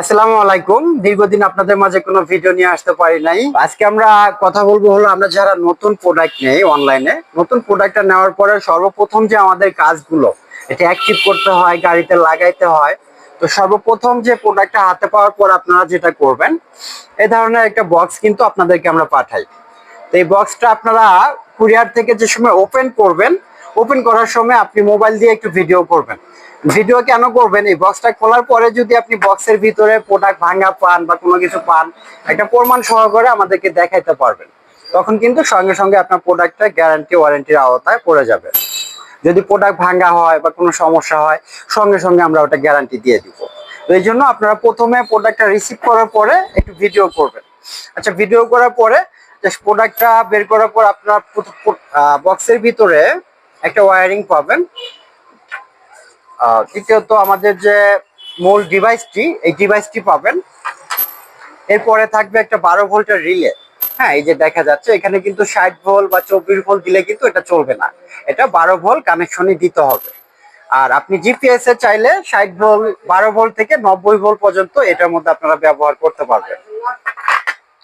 আসসালামু আলাইকুম। দীর্ঘদিন আপনাদের মাঝে কোনো ভিডিও নিয়ে আসতে পারি নাই। আজকে আমরা কথা বলব হলো, আমরা যারা নতুন প্রোডাক্ট নেই অনলাইনে নতুন প্রোডাক্টটা নেওয়ার পরে সর্বপ্রথম যে আমাদের কাজগুলো, এটা অ্যাক্টিভ করতে হয়, গাড়িতে লাগাইতে হয়। তো সর্বপ্রথম যে প্রোডাক্টটা হাতে পাওয়ার পর আপনারা যেটা করবেন, এই ধরনের একটা বক্স কিন্তু আপনাদেরকে আমরা পাঠাই। তো এই বক্সটা আপনারা কুরিয়ার থেকে যে সময় ওপেন করবেন ওপেন করার সময় আপনি মোবাইল দিয়ে একটু ভিডিও করবেন। ভিডিও কেন করবেন? এই বক্সটা খোলার পরে যদি আপনি বক্সের ভিতরে প্রোডাক্ট ভাঙা পান বা কোনো কিছু পান, একটা প্রমাণ সহকারে আমাদেরকে দেখাইতে পারবেন। তখন কিন্তু সঙ্গে সঙ্গে আপনার প্রোডাক্টটা গ্যারান্টি ওয়ারেন্টির আওতায় পড়ে যাবে। যদি প্রোডাক্ট ভাঙা হয় বা কোনো সমস্যা হয়, সঙ্গে সঙ্গে আমরা ওটা গ্যারান্টি দিয়ে দিব। এই জন্য আপনারা প্রথমে প্রোডাক্টটা রিসিভ করার পরে একটু ভিডিও করবেন। আচ্ছা ভিডিও করার পরে প্রোডাক্টটা বের করার পর আপনার বক্সের ভিতরে একটা ওয়ারিং পাবেন দ্বিতীয়ত আমাদের যে মূল ডিভাইসটি এই ডিভাইসটি পাবেন। এরপরে থাকবে একটা বারো ভোল্টের রিলে হ্যাঁ এই যে দেখা যাচ্ছে, এখানে কিন্তু ষাট ভোল্ট বা চব্বিশ ভোল্ট দিলে কিন্তু এটা চলবে না। এটা বারো ভোল্ট কানেকশনই দিতে হবে। আর আপনি জিপিএস এ চাইলে ষাট ভোল্ট, বারো ভোল্ট থেকে নব্বই ভোল্ট পর্যন্ত এটার মধ্যে আপনারা ব্যবহার করতে পারবেন।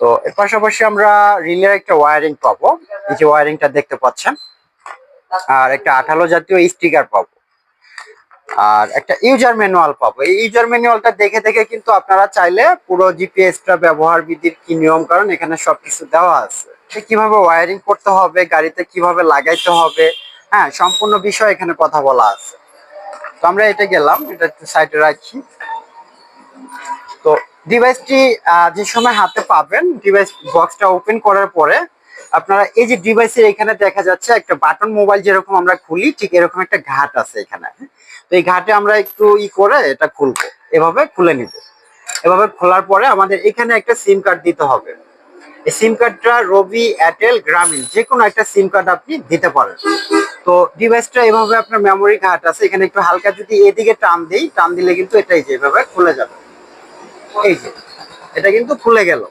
তো এর পাশাপাশি আমরা রিলের একটা ওয়ারিং পাবো। এই যে ওয়ারিংটা দেখতে পাচ্ছেন। আর একটা আঠালো জাতীয় স্টিকার পাবো। আর একটা ইউজার ম্যানুয়াল পাবো। এই ইউজার ম্যানুয়ালটা দেখে দেখে কিন্তু আপনারা চাইলে পুরো জিপিএসটা ব্যবহার বিধির কি নিয়ম, কারণ এখানে সবকিছু দেওয়া আছে। কীভাবে ওয়ারিং করতে হবে, গাড়িতে কীভাবে লাগাইতে হবে হ্যাঁ সম্পূর্ণ বিষয় এখানে কথা বলা আছে। তো আমরা এটা গেলাম, এটা একটু সাইডে রাখি। তো ডিভাইসটি যে সময় হাতে পাবেন ডিভাইস বক্সটা ওপেন করার পরে আপনারা এই যে ডিভাইসের এখানে দেখা যাচ্ছে একটা বাটন মোবাইল যেরকম আমরা খুলি, ঠিক এরকম একটা ঘাট আছে এখানে। তো এই ঘাটে আমরা একটু ই করে এটা খুলবো। এভাবে খুলে নিব। এভাবে খোলার পরে আমাদের এখানে একটা সিম কার্ড দিতে হবে। এই সিম কার্ডটা রবি এয়ারটেল গ্রামীণ যে কোনো একটা সিম কার্ড আপনি দিতে পারেন। তো ডিভাইসটা এভাবে আপনার মেমোরি ঘাট আছে। এখানে একটু হালকা যদি এদিকে টান দিই, টান দিলে কিন্তু এটাই যে এভাবে খুলে যাবে। এই যে, এটা কিন্তু খুলে গেল।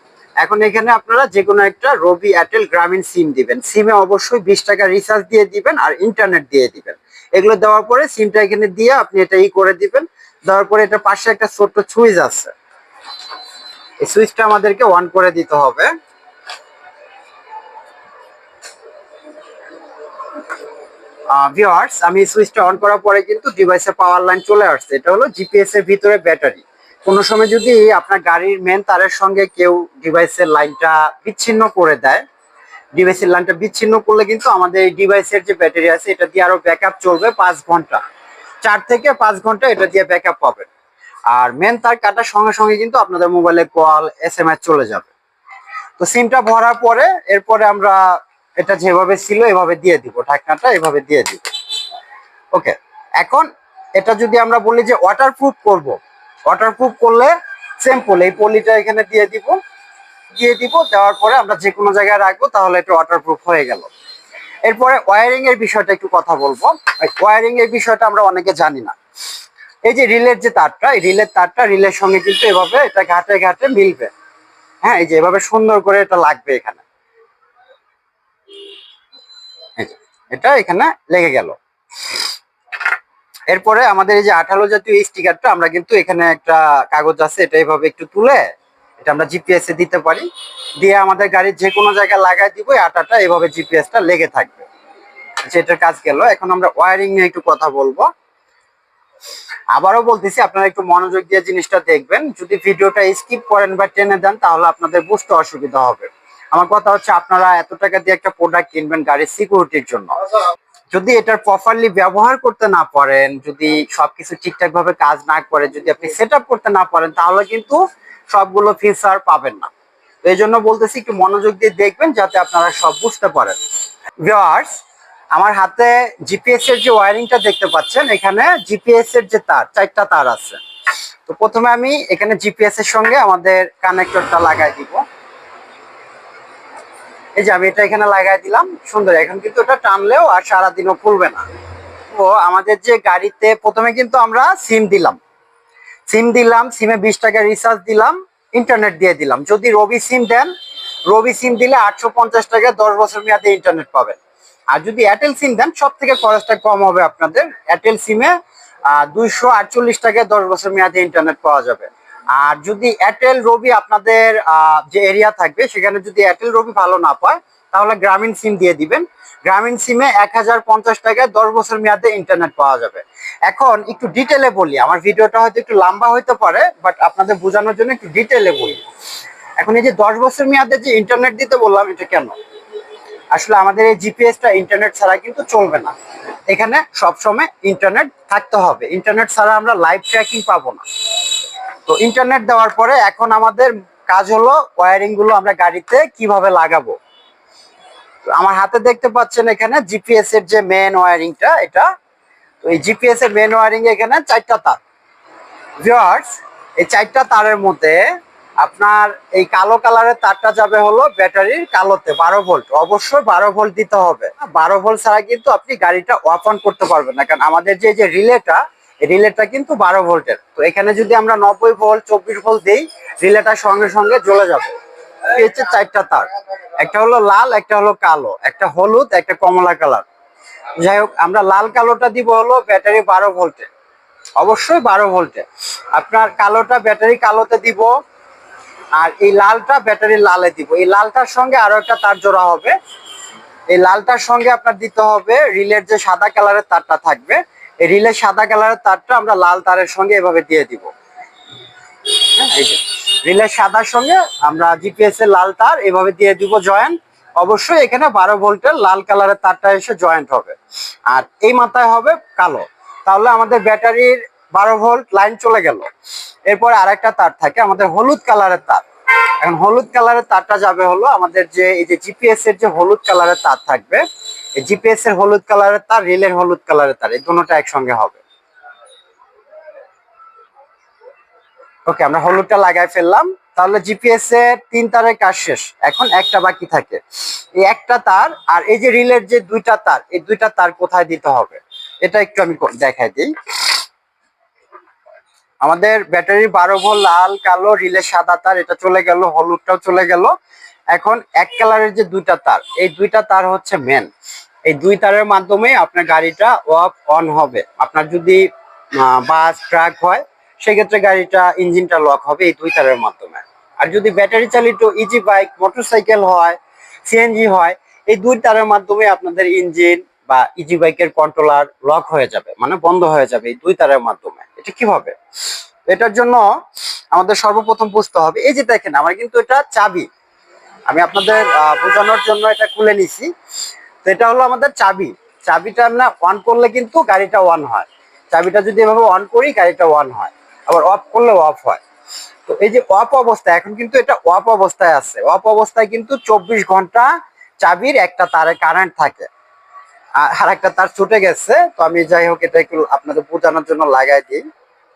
এখন এখানে আপনারা যে কোনো একটা রবি এয়ারটেল গ্রামীণ সিম দিবেন। সিমে অবশ্যই বিশ টাকা রিচার্জ দিয়ে দিবেন আর ইন্টারনেট দিয়ে দিবেন। এগুলো দেওয়ার পরে সিমটা এখানে দিয়ে আপনি এটা ই করে দিবেন। দেওয়ার পরে এটা পাশে একটা ছোট্ট সুইচ আছে। এই সুইচটা আমাদেরকে অন করে দিতে হবে। আমি সুইচটা অন করার পরে কিন্তু ডিভাইসে পাওয়ার লাইন চলে আসছে। এটা হলো জিপিএস এর ভিতরে ব্যাটারি। কোনো সময় যদি আপনার গাড়ির মেন তারের সঙ্গে কেউ ডিভাইসের লাইনটা বিচ্ছিন্ন করে দেয় ডিভাইসের লাইনটা বিচ্ছিন্ন করলে কিন্তু আমাদের এই ডিভাইসের যে ব্যাটারি আছে, এটা দিয়ে আরও ব্যাকআপ চলবে পাঁচ ঘণ্টা। চার থেকে পাঁচ ঘণ্টা এটা দিয়ে ব্যাকআপ পাবেন। আর মেন তার কাটার সঙ্গে সঙ্গে কিন্তু আপনাদের মোবাইলে কল এস এম এস চলে যাবে। তো সিমটা ভরার পরে, এরপরে আমরা এটা যেভাবে ছিল এভাবে দিয়ে দিব, ঢাকনাটা এভাবে দিয়ে দিব। ওকে এখন এটা যদি আমরা বলি যে ওয়াটারপ্রুফ করব ওয়াটারপ্রুফ করলে সিম্পল এই পলিটা এখানে দিয়ে দিব। দিয়ে দিব, দেওয়ার পরে আমরা যে কোনো জায়গায় রাখব, তাহলে এটা ওয়াটারপ্রুফ হয়ে গেল। এরপরে ওয়ারিং এর বিষয়টা একটু কথা বলব। ওয়ারিং এর বিষয়টা আমরা অনেকে জানি না। এই যে রিলের যে তারটা, এই রিলের তারটা রিলের সঙ্গে কিন্তু এভাবে এটা ঘাটে ঘাটে মিলবে। হ্যাঁ এই যে এভাবে সুন্দর করে এটা লাগবে এখানে। এটা এখানে লেগে গেল। এরপরে আমাদের এই যে আঠালো জাতীয় স্টিকারটা আমরা কিন্তু এখানে একটা কাগজ আছে এটা এইভাবে একটু তুলে এটা আমরা জিপিএস এ দিতে পারি। দিয়ে আমাদের গাড়ির যে কোনো জায়গায় লাগাই দিব আটাটা এভাবে জিপিএসটা লেগে থাকবে। আচ্ছা, এটার কাজ গেল। এখন আমরা ওয়ারিং নিয়ে একটু কথা বলব। আবারও বলতেছি আপনারা একটু মনোযোগ দিয়ে জিনিসটা দেখবেন। যদি ভিডিওটা স্কিপ করেন বা টেনে দেন তাহলে আপনাদের বুঝতে অসুবিধা হবে। আমার কথা হচ্ছে আপনারা এত টাকা দিয়ে একটা প্রোডাক্ট কিনবেন গাড়ির সিকিউরিটির জন্য। যদি এটার প্রপারলি ব্যবহার করতে না পারেন, যদি সবকিছু ঠিকঠাক ভাবে কাজ না করে, যদি আপনি সেট করতে না পারেন, তাহলে কিন্তু সবগুলো ফিচার পাবেন না। এই জন্য বলতেছি, একটু মনোযোগ দিয়ে দেখবেন যাতে আপনারা সব বুঝতে পারেন। ভিউয়ার্স আমার হাতে জিপিএস এর যে ওয়ারিংটা দেখতে পাচ্ছেন, এখানে জিপিএস এর যে তার, চারটা তার আছে। তো প্রথমে আমি এখানে জিপিএস এর সঙ্গে আমাদের কানেক্টরটা লাগাই দিব। এই যে আমি এটা এখানে লাগাই দিলাম, সুন্দর। এখন কিন্তু এটা টানলেও আর সারাদিনও খুলবে না। তো আমাদের যে গাড়িতে প্রথমে কিন্তু আমরা সিম দিলাম। সিম দিলাম সিমে বিশ টাকা রিচার্জ দিলাম ইন্টারনেট দিয়ে দিলাম। যদি রবি সিম দেন, রবি সিম দিলে আটশো পঞ্চাশ টাকা দশ বছর মেয়াদে ইন্টারনেট পাবেন। আর যদি এয়ারটেল সিম দেন সব থেকে খরচটা কম হবে আপনাদের। এয়ারটেল সিমে দুইশো আটচল্লিশ টাকায় দশ বছর মেয়াদে ইন্টারনেট পাওয়া যাবে। আর যদি এয়ারটেল রবি আপনাদের যে এরিয়া থাকবে, সেখানে যদি এয়ারটেল রবি ভালো না পায়, তাহলে গ্রামীণ সিম দিয়ে দিবেন। গ্রামীণ সিমে এক হাজার পঞ্চাশ টাকায় দশ বছর মেয়াদে ইন্টারনেট পাওয়া যাবে। এখন একটু ডিটেলে বলি, আমার ভিডিওটা হয়তো একটু লম্বা হতে পারে বাট আপনাদের বোঝানোর জন্য একটু ডিটেলে বলি। এখন এই যে দশ বছর মেয়াদে যে ইন্টারনেট দিতে বললাম, এটা কেন? আসলে আমাদের এই জিপিএসটা ইন্টারনেট ছাড়া কিন্তু চলবে না। এখানে সবসময় ইন্টারনেট থাকতে হবে। ইন্টারনেট ছাড়া আমরা লাইভ ট্র্যাকিং পাবো না। তো ইন্টারনেট দেওয়ার পরে এখন আমাদের কাজ হলো ওয়্যারিংগুলো আমরা গাড়িতে কীভাবে লাগাবো। আমার হাতে দেখতে পাচ্ছেন এখানে জিপিএস এর যে মেন ওয়্যারিংটা এটা। তো এই জিপিএস এর মেন ওয়্যারিং এখানে চারটা তার। ভিউয়ার্স এই চারটা তারের মধ্যে আপনার এই কালো কালারের তারটা যাবে হলো ব্যাটারির কালোতে, বারো ভোল্ট অবশ্যই বারো ভোল্ট দিতে হবে। বারো ভোল্ট ছাড়া কিন্তু আপনি গাড়িটা অন করতে পারবেন না। কারণ আমাদের যে যে রিলেটা রিলেটা কিন্তু বারো ভোল্টের। তো এখানে যদি আমরা নব্বই ভোল্ট, চব্বিশ ভোল্ট দিই রিলেটার সঙ্গে সঙ্গে জ্বলে যাবে। হচ্ছে চারটা তার। একটা হলো লাল, একটা হলো কালো। একটা হলুদ, একটা কমলা কালার। যাই হোক, আমরা লাল কালোটা দিব হলো ব্যাটারি বারো ভোল্টে। অবশ্যই বারো ভোল্টে। আপনার কালোটা ব্যাটারি কালোতে দিব, আর এই লালটা ব্যাটারি লালে দিব। এই লালটার সঙ্গে আরও একটা তার জোড়া হবে। এই লালটার সঙ্গে আপনার দিতে হবে রিলের যে সাদা কালারের তারটা থাকবে রিলের সাদা কালারের তারটা আমরা লাল তারের সঙ্গে এভাবে দিয়ে দিব। রিলের সাদার সঙ্গে আমরা জিপিএস এর লাল তার এভাবে দিয়ে দিব জয়েন্ট অবশ্যই এখানে বারো ভোল্টের লাল কালারের তারটা এসে জয়েন্ট হবে। আর এই মাথায় হবে কালো। তাহলে আমাদের ব্যাটারির বারো ভোল্ট লাইন চলে গেল। এরপরে আরেকটা তার থাকে, আমাদের হলুদ কালারের তার। এখন হলুদ কালারের তারটা যাবে হলো আমাদের যে, এই যে জিপিএস এর যে হলুদ কালারের তার থাকবে জিপিএস এর হলুদ কালারের তার, রেলের হলুদ কালারের তার, এই দুটোটা একসঙ্গে হবে। ওকে আমরা হলুদটা লাগাই ফেললাম। তাহলে জিপিএস এর তিন তারের কাজ শেষ। এখন একটা বাকি থাকে। এই একটা তার আর এই যে রিলের যে দুইটা তার, এই দুইটা তার কোথায় দিতে হবে? এটা একটু আমি দেখাই দিই। আমাদের ব্যাটারি বারো ভোল লাল, কালো রিলে সাদা তার, এটা চলে গেল, হলুদটাও চলে গেল। এখন এক কালারের যে দুইটা তার, এই দুইটা তার হচ্ছে মেন এই দুই তারের মাধ্যমে আপনার গাড়িটা অফ অন হবে। আপনার যদি বাস ট্রাক হয়, সেক্ষেত্রে গাড়িটা ইঞ্জিনটা লক হবে এই দুই তারের মাধ্যমে। আর যদি ব্যাটারি চালিত ইজি বাইক মোটরসাইকেল হয় সিএনজি হয়, এই দুই তারের মাধ্যমে আপনাদের ইঞ্জিন বা ইজি বাইকের কন্ট্রোলার লক হয়ে যাবে মানে বন্ধ হয়ে যাবে এই দুই তারের মাধ্যমে। এটা কীভাবে? এটার জন্য আমাদের সর্বপ্রথম বুঝতে হবে। এই যে দেখেন, আমার কিন্তু এটা চাবি। আমি আপনাদের বোঝানোর জন্য এটা খুলে নিছি। তো এটা হলো আমাদের চাবি। চাবিটা আমরা অন করলে কিন্তু গাড়িটা অন হয়। চাবিটা যদি এভাবে অন করি, গাড়িটা অন হয়। আবার অফ করলে অফ হয়। তো এই যে অফ অবস্থায় এখন কিন্তু এটা অফ অবস্থায় আছে। অফ অবস্থায় কিন্তু চব্বিশ ঘণ্টা চাবির একটা তারে কারেন্ট থাকে। আর একটা তার ছুটে গেছে। তো আমি যাই হোক, এটা একটু আপনাদের বোঝানোর জন্য লাগাই দিই।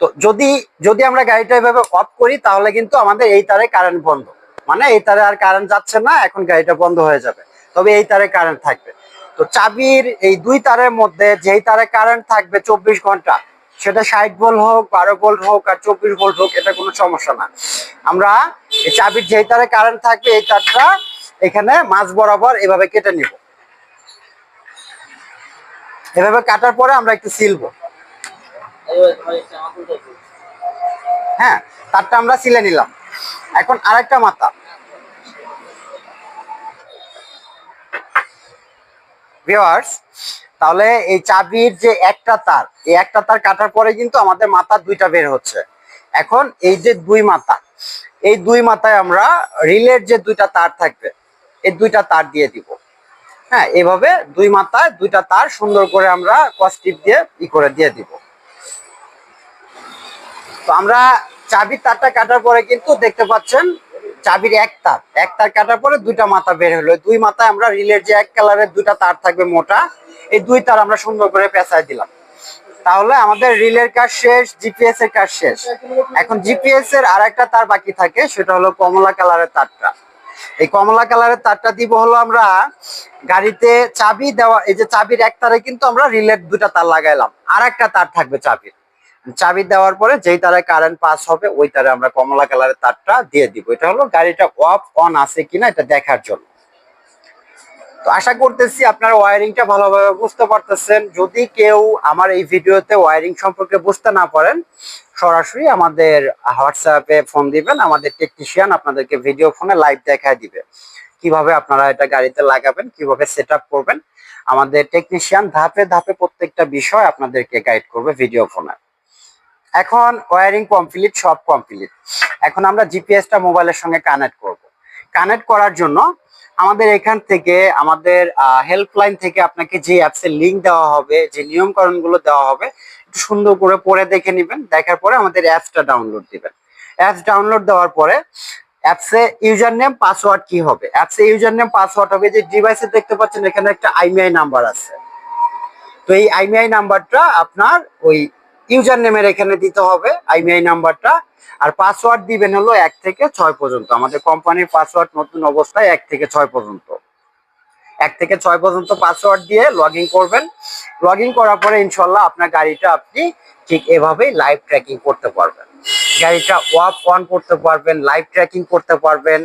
তো যদি যদি আমরা গাড়িটা এভাবে অফ করি, তাহলে কিন্তু আমাদের এই তারে কারেন্ট বন্ধ। মানে এই তারে আর কারেন্ট যাচ্ছে না, এখন গাড়িটা বন্ধ হয়ে যাবে। তবে এই তারে কারেন্ট থাকবে। তো চাবির এই দুই তারের মধ্যে যেই তারে কারেন্ট থাকবে চব্বিশ ঘণ্টা, সেটা ষাট ভোল্ট হোক, বারো ভোল্ট হোক আর চব্বিশ ভোল্ট হোক, এটা কোনো সমস্যা না। আমরা এই চাবির যেই তারে কারেন্ট থাকবে, এই তারটা এখানে মাঝ বরাবর এভাবে কেটে নিব। এভাবে কাটার পরে আমরা একটু সিলবো। হ্যাঁ তারটা আমরা সিলে নিলাম। এখন আরেকটা মাথা। তাহলে এই চাবির যে একটা তার, এই একটা তার কাটার পরে কিন্তু আমাদের মাথা দুইটা বের হচ্ছে। এখন এই যে দুই মাথা, এই দুই মাথায় আমরা রিলের যে দুইটা তার থাকবে, এই দুইটা তার দিয়ে দিব। হ্যাঁ এভাবে দুই মাথায় দুইটা তার সুন্দর করে আমরা কস্টিপ দিয়ে ই করে দিয়ে দিব। তো আমরা চাবির তারটা কাটার পরে কিন্তু দেখতে পাচ্ছেন চাবির এক তার। এক তার কাটার পরে দুইটা মাথা বের হলো। দুই মাথায় আমরা রিলের যে এক কালারের দুইটা তার থাকবে মোটা, এই দুই তার আমরা সুন্দর করে পেঁচায় দিলাম। তাহলে আমাদের রিলের কাজ শেষ, জিপিএস এর কাজ শেষ। এখন জিপিএস এর আর একটা তার বাকি থাকে, সেটা হলো কমলা কালারের তারটা। এই কমলা কালারের তারটা দিব হলো আমরা গাড়িতে চাবি দেওয়া, এই যে চাবির এক তারে কিন্তু আমরা রিলের দুটা তার লাগাইলাম। আর একটা তার থাকবে চাবির। চাবি দেওয়ার পরে যেই তারে কারেন্ট পাস হবে, ওই তারে আমরা কমলা কালারের তারটা দিয়ে দিব। এটা হলো গাড়িটা অফ অন আছে কিনা এটা দেখার জন্য। তো আশা করতেছি আপনারা ওয়ারিংটা ভালোভাবে বুঝতে পারতেছেন। যদি কেউ আমার এই ভিডিওতে ওয়ারিং সম্পর্কে বুঝতে না পারেন, সরাসরি আমাদের হোয়াটসঅ্যাপে ফোন দিবেন। আমাদের টেকনিশিয়ান আপনাদেরকে ভিডিও ফোনে লাইভ দেখায় দিবে। কীভাবে আপনারা এটা গাড়িতে লাগাবেন, কীভাবে সেট করবেন। আমাদের টেকনিশিয়ান ধাপে ধাপে প্রত্যেকটা বিষয় আপনাদেরকে গাইড করবে ভিডিও ফোনে এখন ওয়ারিং কমপ্লিট সব কমপ্লিট এখন আমরা জিপিএসটা মোবাইলের সঙ্গে কানেক্ট করব। কানেক্ট করার জন্য আমাদের এখান থেকে, আমাদের হেল্পলাইন থেকে আপনাকে যে অ্যাপসের লিংক দেওয়া হবে, যে নিয়মকানুনগুলো দেওয়া হবে, একটু সুন্দর করে পড়ে দেখে নেবেন। দেখার পরে আমাদের অ্যাপসটা ডাউনলোড দিবেন। অ্যাপস ডাউনলোড দেওয়ার পরে অ্যাপসে ইউজার নেম পাসওয়ার্ড কি হবে? অ্যাপসে ইউজার নেম পাসওয়ার্ড হবে যে ডিভাইসে দেখতে পাচ্ছেন এখানে একটা আইমিআই নাম্বার আছে। তো এই আইমিআই নাম্বারটা আপনার ওই ইউজার নেমের এখানে দিতে হবে আইমিআই নাম্বারটা, আর পাসওয়ার্ড দিবেন হলো এক থেকে ছয় পর্যন্ত। আমাদের কোম্পানির পাসওয়ার্ড নতুন অবস্থায় এক থেকে ছয় পর্যন্ত। এক থেকে ছয় পর্যন্ত পাসওয়ার্ড দিয়ে লগ করবেন। লগ করার পরে ইনশাল্লাহ আপনার গাড়িটা আপনি ঠিক এভাবেই লাইভ ট্র্যাকিং করতে পারবেন। গাড়িটা ওয়াপ অন করতে পারবেন, লাইভ ট্র্যাকিং করতে পারবেন।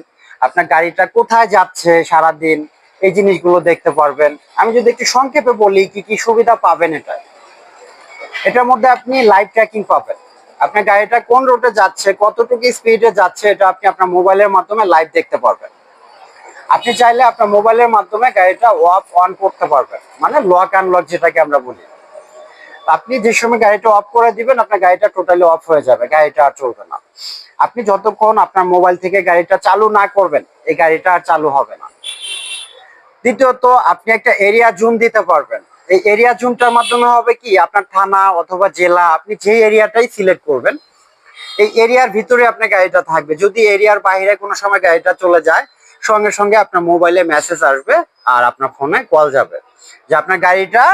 আপনার গাড়িটা কোথায় যাচ্ছে সারাদিন, এই জিনিসগুলো দেখতে পারবেন। আমি যদি একটু সংক্ষেপে বলি, কি কি সুবিধা পাবেন এটা এটার মধ্যে আপনি লাইভ ট্র্যাকিং পাবেন। আপনার গাড়িটা কোন রুটে যাচ্ছে, কতটুকু স্পিডে যাচ্ছে, এটা আপনি আপনার মোবাইলের মাধ্যমে লাইভ দেখতে পারবেন। আপনি চাইলে আপনার মোবাইলের মাধ্যমে গাড়িটা অফ অন করতে পারবেন। মানে লক আনলক যেটাকে আমরা বলি। আপনি যে সময় গাড়িটা অফ করে দিবেন, আপনার গাড়িটা টোটালি অফ হয়ে যাবে, গাড়িটা আর চলবে না। আপনি যতক্ষণ আপনার মোবাইল থেকে গাড়িটা চালু না করবেন, এই গাড়িটা আর চালু হবে না। দ্বিতীয়ত, আপনি একটা এরিয়া জুম দিতে পারবেন। এই এরিয়া জুমটার মাধ্যমে হবে কি? আপনার থানা অথবা জেলা, আপনি যে এরিয়াটাই সিলেক্ট করবেন, এই এরিয়ার ভিতরে আপনার গাড়িটা থাকবে। যদি এরিয়ার বাইরে কোনো সময় গাড়িটা চলে যায়, সঙ্গে সঙ্গে আপনার মোবাইলে মেসেজ আসবে আর আপনার ফোনে কল যাবে। যে আপনার গাড়িটা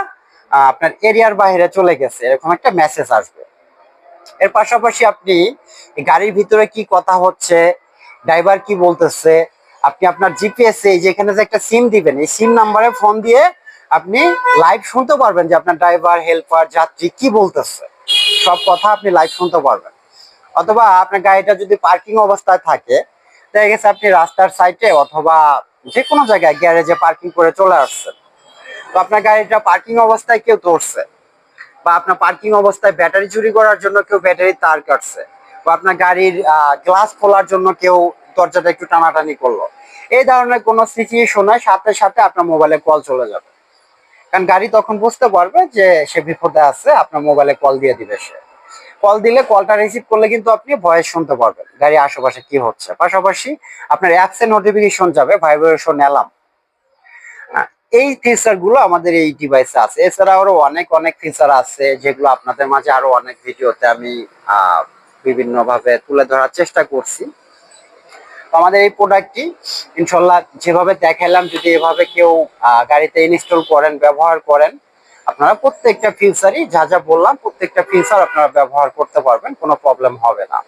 আপনার এরিয়ার বাইরে চলে গেছে, এরকম একটা মেসেজ আসবে। এর পাশাপাশি আপনি গাড়ির ভিতরে কি কথা হচ্ছে ড্রাইভার কি বলতেছে, আপনি আপনার জিপিএস এই যেখানে যে একটা সিম দিবেন, এই সিম নাম্বারে ফোন দিয়ে আপনি লাইভ শুনতে পারবেন যে আপনার ড্রাইভার হেল্পার যাত্রী কি বলতেছে। সব কথা আপনি লাইভ শুনতে পারবেন। অথবা আপনার গাড়িটা যদি পার্কিং অবস্থায় থাকে, দেখা গেছে আপনি রাস্তার সাইডে অথবা যে কোনো জায়গায় গ্যারেজে পার্কিং করে চলে আসছেন। তো আপনার গাড়িটা পার্কিং অবস্থায় কেউ ধরছে বা আপনার পার্কিং অবস্থায় ব্যাটারি চুরি করার জন্য কেউ ব্যাটারি তার কাটছে বা আপনার গাড়ির গ্লাস খোলার জন্য কেউ দরজাটা একটু টানাটানি করল। এই ধরনের কোনো সিচুয়েশনে সাথে সাথে আপনার মোবাইলে কল চলে যাবে। কারণ গাড়ি তখন বুঝতে পারবে যে সে বিপদে আছে, আপনার মোবাইলে কল দিয়ে দিবে সে। কল দিলে কলটা রিসিভ করলে কিন্তু আপনি ভয়েস শুনতে পারবেন গাড়ি আশেপাশে কি হচ্ছে। পাশাপাশি আপনার অ্যাপসে নোটিফিকেশন যাবে ভাইব্রেশন এলাম এই ফিচারগুলো আমাদের এই ডিভাইসে আছে। এছাড়া আরও অনেক অনেক ফিচার আছে যেগুলো আপনাদের মাঝে আরও অনেক ভিডিওতে আমি বিভিন্ন ভাবে তুলে ধরার চেষ্টা করছি। আমাদের এই প্রোডাক্টটি ইনশাল্লাহ যেভাবে দেখালাম যদি এভাবে কেউ গাড়িতে ইনস্টল করেন, ব্যবহার করেন, আপনারা প্রত্যেকটা ফিচারই যা যা বললাম, প্রত্যেকটা ফিচার আপনারা ব্যবহার করতে পারবেন, কোনো প্রবলেম হবে না।